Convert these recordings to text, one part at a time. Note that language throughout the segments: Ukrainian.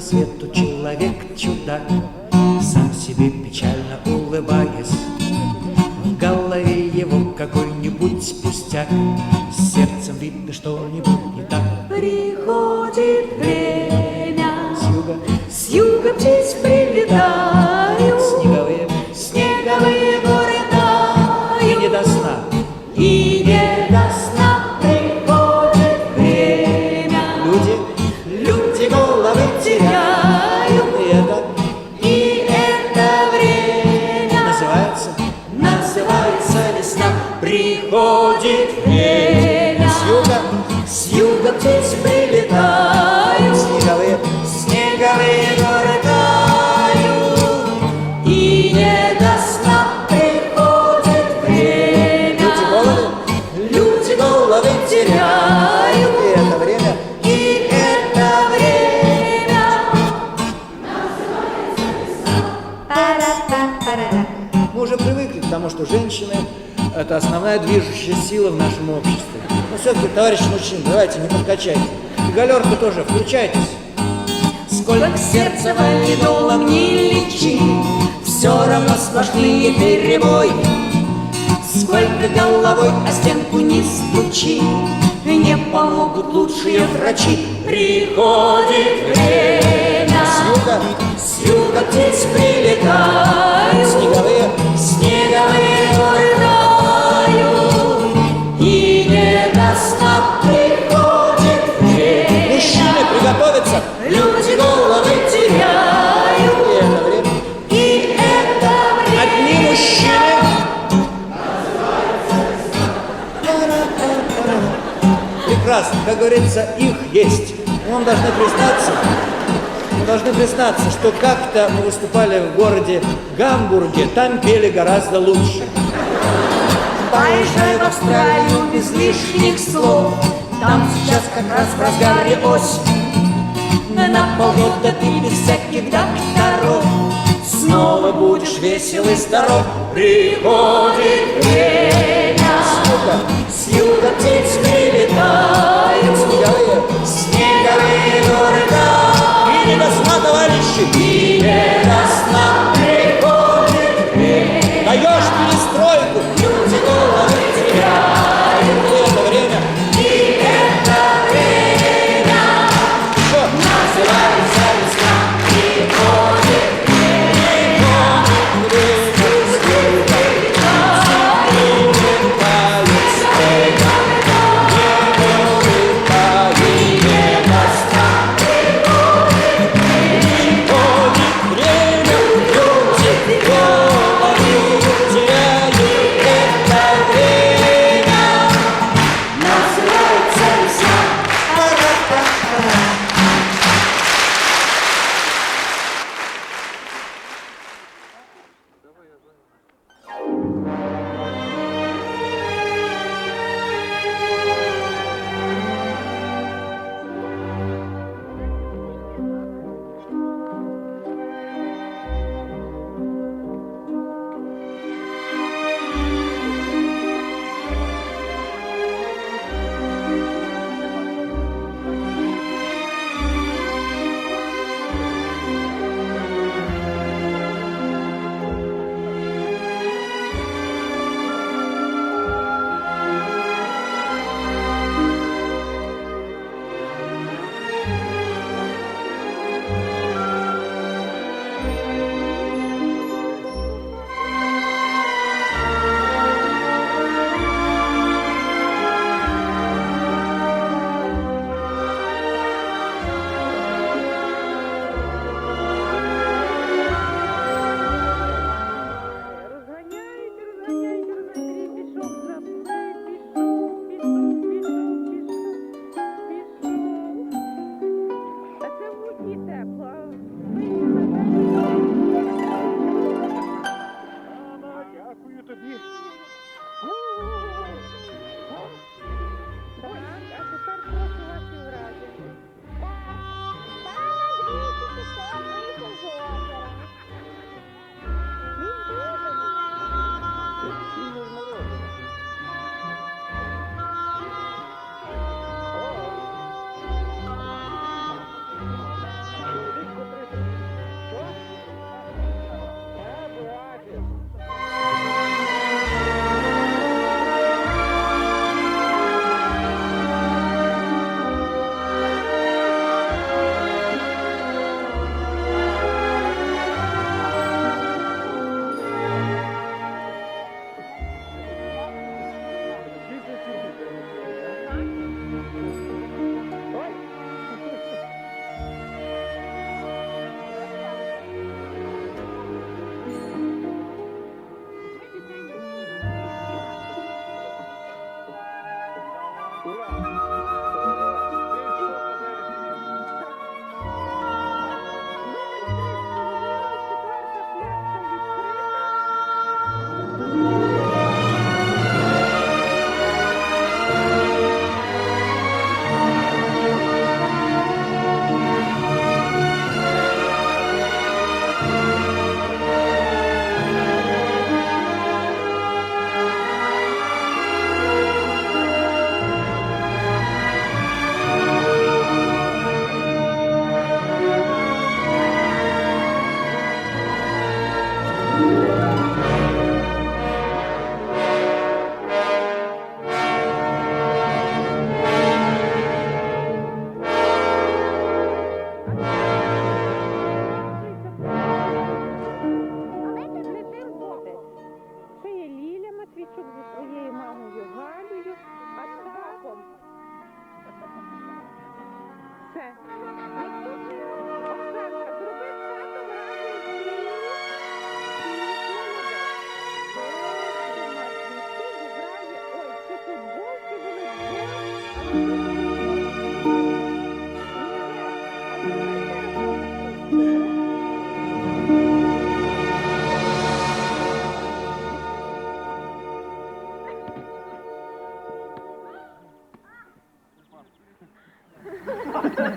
по свету человек-чудак, Сам себе печально улыбаясь. В голове его какой-нибудь пустяк, С сердцем видно что-нибудь не так. Приходит головы теряют, и это и это время называется называется весна. Приходит что женщины – это основная движущая сила в нашем обществе. Но все-таки, товарищ мужчин, давайте, не подкачайте. И галерка тоже, включайтесь. Сколько сердца валидолом не лечи, Все равно сплошные перебои. Сколько головой о стенку не стучи, Не помогут лучшие врачи. Приходит время, С юга с юга птиц прилетают, снеговые Прекрасно. Как говорится, их есть. Вам должны признаться, должны признаться, что как-то мы выступали в городе Гамбурге, там пели гораздо лучше. Поезжай в Австралию без лишних слов, Там сейчас как раз в разгаре осень. На полгода ты без всяких докторов Снова будешь весел и здоров. Приходит время, с юга птиц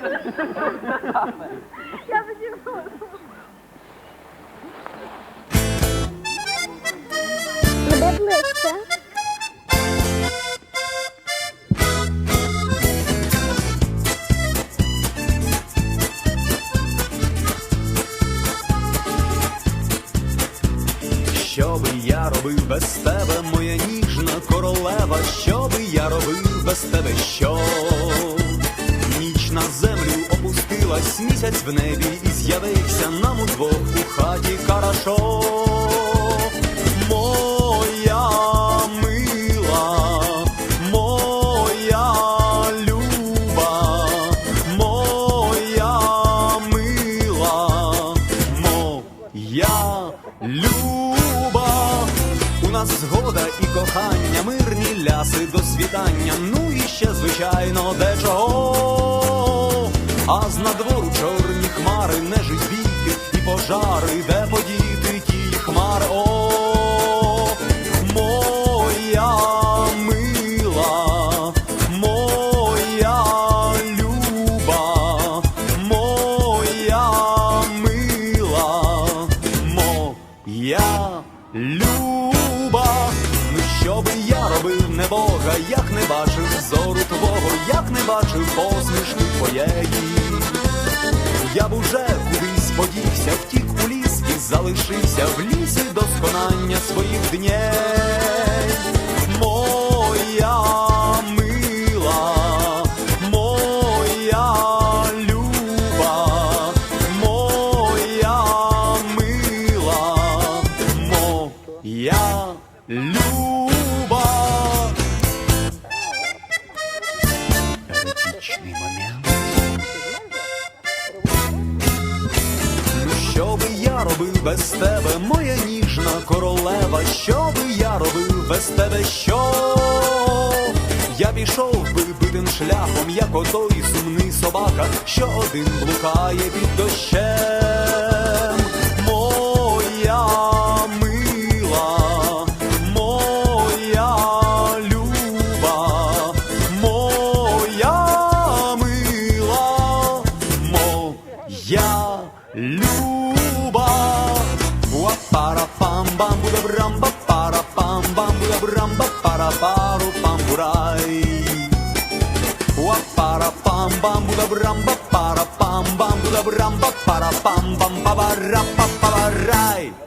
Я ближче. Що би я робив без тебе, моя ніжна королева, що би я робив без тебе, що на землю опустилась, місяць в небі і з'явився нам удвох у хаті карашо. Моя мила, моя люба, моя мила, моя люба. У нас згода і кохання, мирні ляси до світання, ну і ще, звичайно, дечого. Пожари, де подіти ті хмари. О, моя мила, моя люба, моя мила, моя люба. Ну що би я робив, не Бога, як не бачив зору твого, як не бачив посмішки твоєї. Я б уже кудись подівся, втік у ліс і залишився в лісі до сконання своїх дней. Без тебе, моя ніжна королева, що би я робив без тебе, що я пішов би битим шляхом, як отой сумний собака, що один блукає під дощем. Уа-пара пам бам буда брамба пара пам бам буда брамба пара пару пам бурай. Уа-пара пам бам буда брамба пара пам бам буда брамба пара пам бам па ба ра па па.